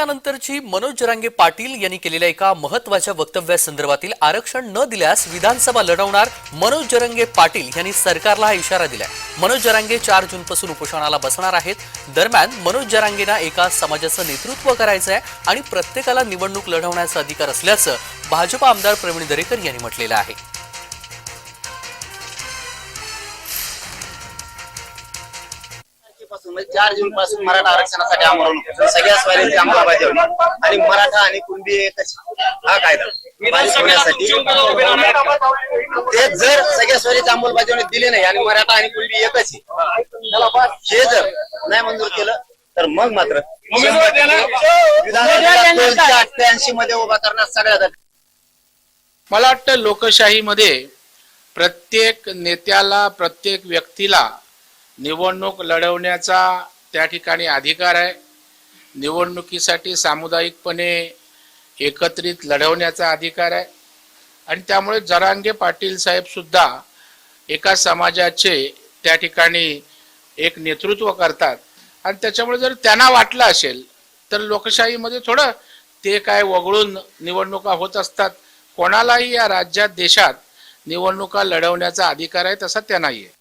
त्यानंतरची मनोज जरांगे पाटील यांनी केलेल्या एका महत्त्वाच्या वक्तव्यासंदर्भातील आरक्षण न दिल्यास विधानसभा लढवणार मनोज जरांगे पाटील यांनी सरकारला हा इशारा दिलाय. मनोज जरांगे चार जूनपासून उपोषणाला बसणार आहेत. दरम्यान मनोज जरांगेंना एका समाजाचं नेतृत्व करायचं आहे आणि प्रत्येकाला निवडणूक लढवण्याचा अधिकार असल्याचं भाजपा आमदार प्रवीण दरेकर यांनी म्हटलेलं आहे. तारखेपासून म्हणजे चार जून पासून मराठा आरक्षणासाठी होतं. सगळ्या स्वारीची अंमलबजावणी आणि मराठा आणि कुणबी एकच हा कायदा पारित होण्यासाठी ते जर सगळ्या स्वारीची अंमलबजावणी दिली नाही आणि मराठा आणि कुणबी एकच आहे. हे जर नाही मंजूर केलं तर मग मात्र अठ्ठ्याऐंशी मध्ये उभा करणार सगळ्यात. मला वाटतं लोकशाहीमध्ये प्रत्येक नेत्याला प्रत्येक व्यक्तीला निवडणूक लढवण्याचा त्या ठिकाणी अधिकार आहे. निवडणुकीसाठी सामुदायिकपणे एकत्रित लढवण्याचा अधिकार आहे. आणि त्यामुळे जरांगे पाटील साहेबसुद्धा एका समाजाचे त्या ठिकाणी एक नेतृत्व करतात. आणि त्याच्यामुळे जर त्यांना वाटलं असेल तर लोकशाहीमध्ये थोडं ते काय वगळून निवडणुका होत असतात. कोणालाही या राज्यात देशात निवडणुका लढवण्याचा अधिकार आहे तसा त्यांनाही आहे